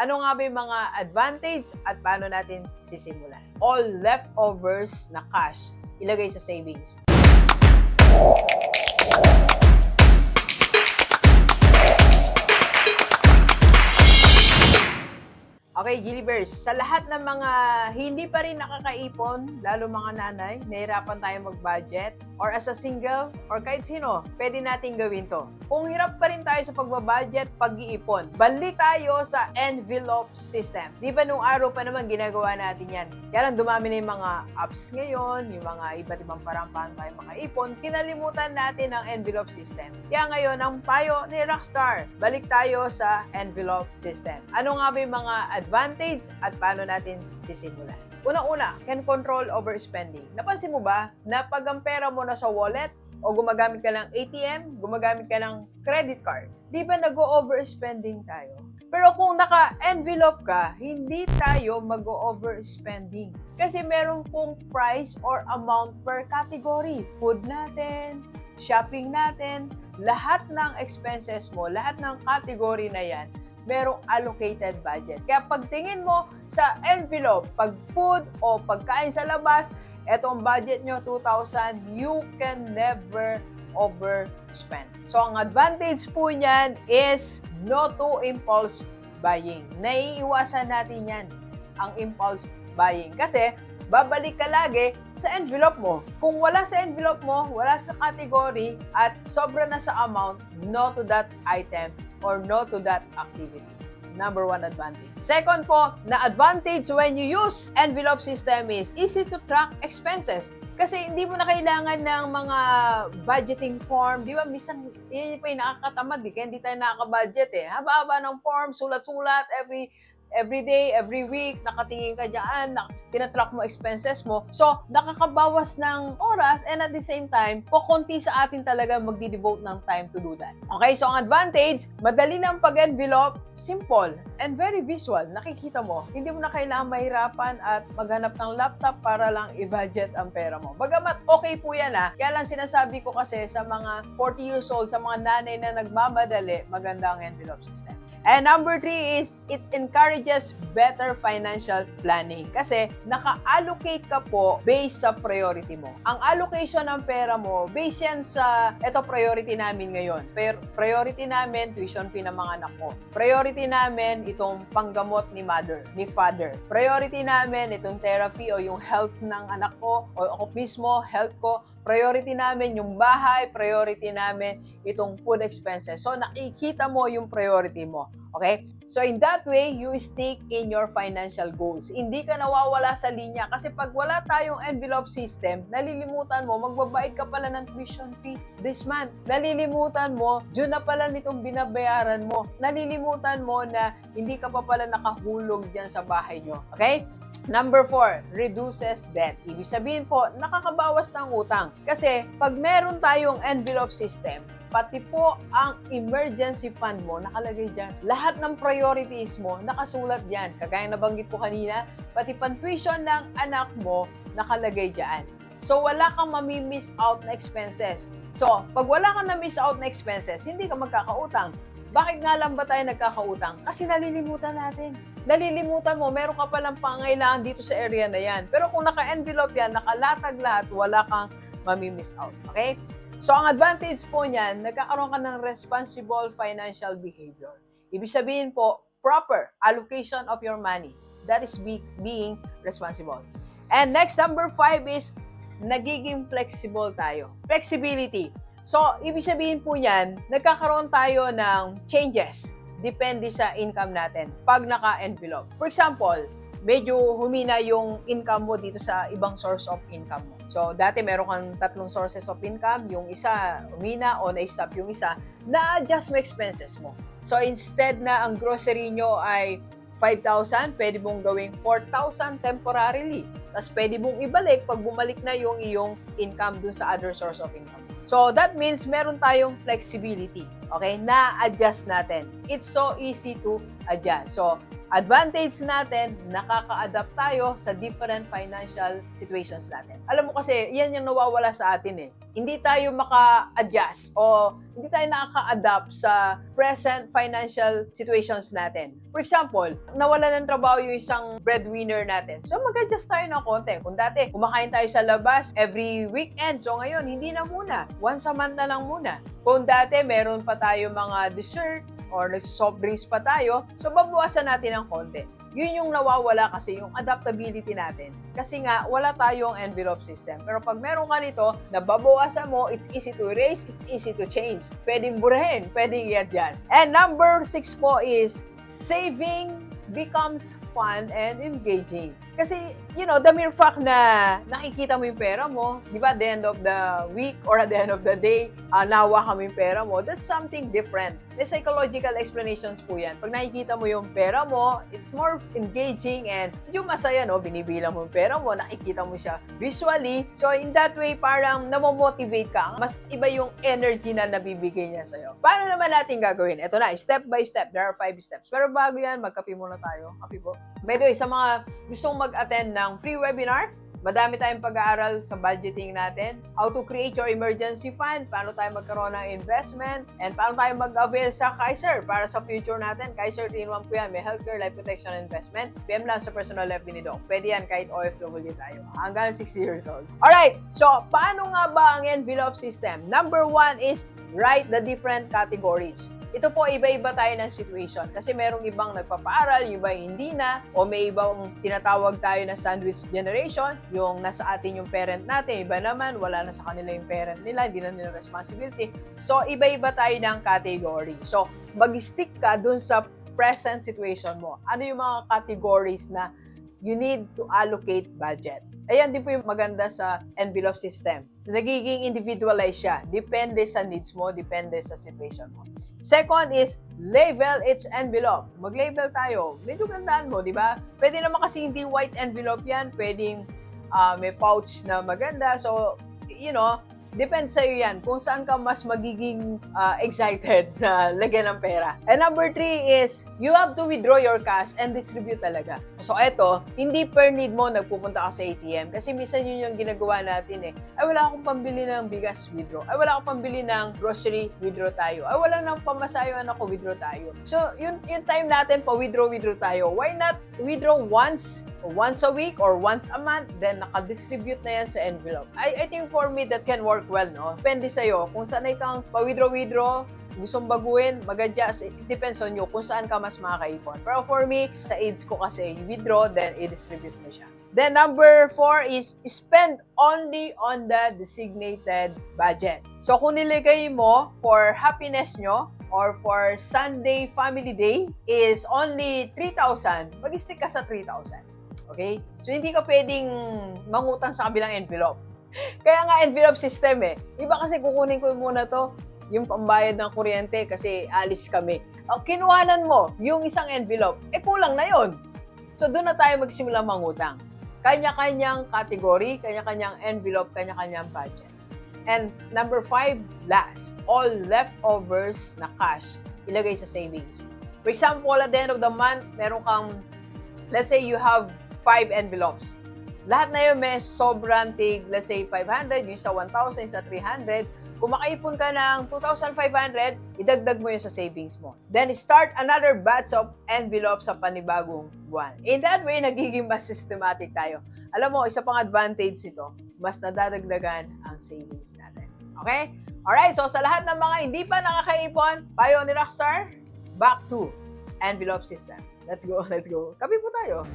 Ano nga ba yung mga advantage at paano natin sisimulan? All leftovers na cash, ilagay sa savings. Okay, Gilly Bears, sa lahat ng mga hindi pa rin nakakaipon, lalo mga nanay, nahirapan tayo mag-budget, or as a single, or kahit sino, pwede natin gawin to. Kung hirap pa rin tayo sa pagbabudget, pag-iipon, balik tayo sa envelope system. Di ba nung araw pa naman ginagawa natin yan? Kaya lang dumami na yung mga apps ngayon, yung mga iba't ibang parang paano tayo makaipon, kinalimutan natin ang envelope system. Kaya ngayon, ang payo ni Rockstar, balik tayo sa envelope system. Ano nga ba yung mga advantage at paano natin sisimulan? Unang-una, can control overspending. Napansin mo ba na pag ang pera mo na sa wallet o gumagamit ka ng ATM, gumagamit ka ng credit card, di ba nag-overspending tayo? Pero kung naka-envelope ka, hindi tayo mag-overspending. Kasi meron pong price or amount per category. Food natin, shopping natin, lahat ng expenses mo, lahat ng category na yan, merong allocated budget. Kaya pagtingin mo sa envelope, pag food o pagkain sa labas, eto ang budget nyo, 2,000, you can never overspend. So, ang advantage po niyan is no to impulse buying. Naiiwasan natin yan, ang impulse buying. Kasi, babalik ka lagi sa envelope mo. Kung wala sa envelope mo, wala sa category, at sobra na sa amount, no to that item or no to that activity. Number one advantage. Second po, na advantage when you use envelope system is easy to track expenses. Kasi hindi mo na kailangan ng mga budgeting form. Di ba, minsan, yun pa yung nakakatamad eh. Kaya hindi tayo nakaka-budget eh. Haba-haba ng form, sulat-sulat, every every day, every week, nakatingin ka dyan, tinatrack mo expenses mo. So, nakakabawas ng oras and at the same time, kukunti sa atin talaga magdi-devote ng time to do that. Okay, so ang advantage, madali ng pag-envelope, simple and very visual. Nakikita mo, hindi mo na kailangan mahirapan at maghanap ng laptop para lang i-budget ang pera mo. Bagamat okay po yan ha, kaya lang sinasabi ko kasi sa mga 40 years old, sa mga nanay na nagmamadali, maganda ang envelope system. And number three is, it encourages better financial planning. Kasi, naka-allocate ka po based sa priority mo. Ang allocation ng pera mo, based yan sa, eto priority namin ngayon. Per priority namin, tuition fee ng mga anak ko. Priority namin, itong panggamot ni mother, ni father. Priority namin, itong therapy o yung health ng anak ko, o ako mismo, health ko. Priority namin yung bahay, priority namin itong food expenses. So, nakikita mo yung priority mo. Okay? So, in that way, you stick in your financial goals. Hindi ka nawawala sa linya. Kasi pag wala tayong envelope system, nalilimutan mo, magbabayad ka pala ng tuition fee this month. Nalilimutan mo, dyan na pala nitong binabayaran mo. Nalilimutan mo na hindi ka pa pala nakahulog dyan sa bahay nyo. Okay? Number four, reduces debt. Ibig sabihin po, nakakabawas ng utang. Kasi pag meron tayong envelope system, pati po ang emergency fund mo nakalagay dyan. Lahat ng priorities mo nakasulat dyan. Kagaya nabanggit ko kanina, pati pan-tuition ng anak mo nakalagay dyan. So, wala kang mamimiss out na expenses. So, pag wala kang na-miss out na expenses, hindi ka magkakautang. Bakit nga lang ba tayo nagkakautang? Kasi nalilimutan natin. Nalilimutan mo, meron ka palang pangailangan dito sa area na yan. Pero kung naka-envelope yan, nakalatag lahat, wala kang mamimiss out. Okay? So, ang advantage po niyan, nagkakaroon ka ng responsible financial behavior. Ibig sabihin po, proper allocation of your money. That is be- being responsible. And next, number five is, nagiging flexible tayo. Flexibility. So, ibig sabihin po niyan, nagkakaroon tayo ng changes depende sa income natin pag naka-envelope. For example, medyo humina yung income mo dito sa ibang source of income mo. So, dati meron kang tatlong sources of income, yung isa humina o na-stop yung isa, na-adjust mo expenses mo. So, instead na ang grocery nyo ay 5,000, pwede mong gawing 4,000 temporarily. Tapos pwede mong ibalik pag bumalik na yung iyong income dun sa other source of income. So, that means meron tayong flexibility. Okay, na-adjust natin. It's so easy to adjust. So, advantage natin, nakaka-adapt tayo sa different financial situations natin. Alam mo kasi, yan yung nawawala sa atin eh. Hindi tayo maka-adjust o hindi tayo nakaka-adapt sa present financial situations natin. For example, nawala ng trabaho yung isang breadwinner natin. So, mag-adjust tayo ng konti. Kung dati, kumakain tayo sa labas every weekend. So, ngayon, hindi na muna. Once a month na lang muna. Kung dati, meron pa tayo mga dessert, or nagsosoft drinks pa tayo, so babawasan natin ng konti. Yun yung nawawala kasi yung adaptability natin. Kasi nga, wala tayong envelope system. Pero pag meron ka nito, nababawasan mo, it's easy to erase, it's easy to change. Pwedeng burahin, pwedeng i-adjust. And number six po is saving becomes fun and engaging. Kasi, you know, the mere fact na nakikita mo yung pera mo, di ba, at the end of the week or at the end of the day, uh, nawa ka mo yung pera mo, that's something different. May psychological explanations po yan. Pag nakikita mo yung pera mo, it's more engaging and yung masaya, no? Binibilang mo yung pera mo, nakikita mo siya visually. So, in that way, parang namomotivate ka. Mas iba yung energy na nabibigay niya sa'yo. Paano naman natin gagawin? Ito na, step by step. There are five steps. Pero bago yan, magkape muna tayo. Kape po. By the way, sa mga gustong mag-attend ng free webinar, Madami tayong pag-aaral sa budgeting natin. How to create your emergency fund, paano tayo magkaroon ng investment, and paano tayo mag-avail sa Kaiser para sa future natin. Kaiser 3-in-1 po yan. May healthcare, life protection, investment. PM lang sa personal life ni Doc. Pwede yan kahit OFW tayo. Hanggang 60 years old. Alright, so paano nga ba ang envelope system? Number one is write the different categories ito po iba-iba tayo ng situation kasi merong ibang nagpapaaral, iba hindi na, o may ibang tinatawag tayo na sandwich generation, yung nasa atin yung parent natin, iba naman, wala na sa kanila yung parent nila, hindi na nila responsibility. So, iba-iba tayo ng category. So, mag-stick ka dun sa present situation mo. Ano yung mga categories na you need to allocate budget. Ayan din po yung maganda sa envelope system. So, nagiging individualized siya. Depende sa needs mo, depende sa situation mo. Second is label its envelope. Mag-label tayo. Medyo gandaan mo, di ba? Pwede naman kasi hindi white envelope yan. Pwedeng uh, may pouch na maganda. So, you know, Depende sa'yo yan kung saan ka mas magiging uh, excited na lagyan ng pera. And number three is, you have to withdraw your cash and distribute talaga. So eto, hindi per need mo nagpupunta ka sa ATM kasi minsan yun yung ginagawa natin eh. Ay wala akong pambili ng bigas, withdraw. Ay wala akong pambili ng grocery, withdraw tayo. Ay wala nang pamasayo anak ko, withdraw tayo. So yun, yung time natin pa withdraw, withdraw tayo. Why not withdraw once once a week or once a month, then naka-distribute na yan sa envelope. I, I think for me, that can work well, no? Depende sa'yo. Kung sanay kang pa-withdraw-withdraw, gustong baguhin, mag-adjust, it depends on you kung saan ka mas makakaipon. Pero for me, sa age ko kasi, withdraw, then i-distribute mo siya. Then number four is spend only on the designated budget. So kung niligay mo for happiness nyo, or for Sunday Family Day is only 3,000, mag-stick ka sa 3,000. Okay? So, hindi ka pwedeng mangutang sa kabilang envelope. Kaya nga envelope system eh. Iba kasi kukunin ko muna to, yung pambayad ng kuryente kasi alis kami. O, kinuhanan mo yung isang envelope, eh kulang na yon. So, doon na tayo magsimula mangutang. Kanya-kanyang category, kanya-kanyang envelope, kanya-kanyang budget. And number five, last, all leftovers na cash, ilagay sa savings. For example, at the end of the month, meron kang, let's say you have five envelopes. Lahat na yun may sobrang tig, let's say 500, yung sa 1,000, sa 300. Kung makaipon ka ng 2,500, idagdag mo yun sa savings mo. Then start another batch of envelopes sa panibagong buwan. In that way, nagiging mas systematic tayo. Alam mo, isa pang advantage nito, mas nadadagdagan ang savings natin. Okay? Alright, so sa lahat ng mga hindi pa nakakaipon, payo ni Rockstar, back to envelope system. Let's go, let's go. Kapi po tayo.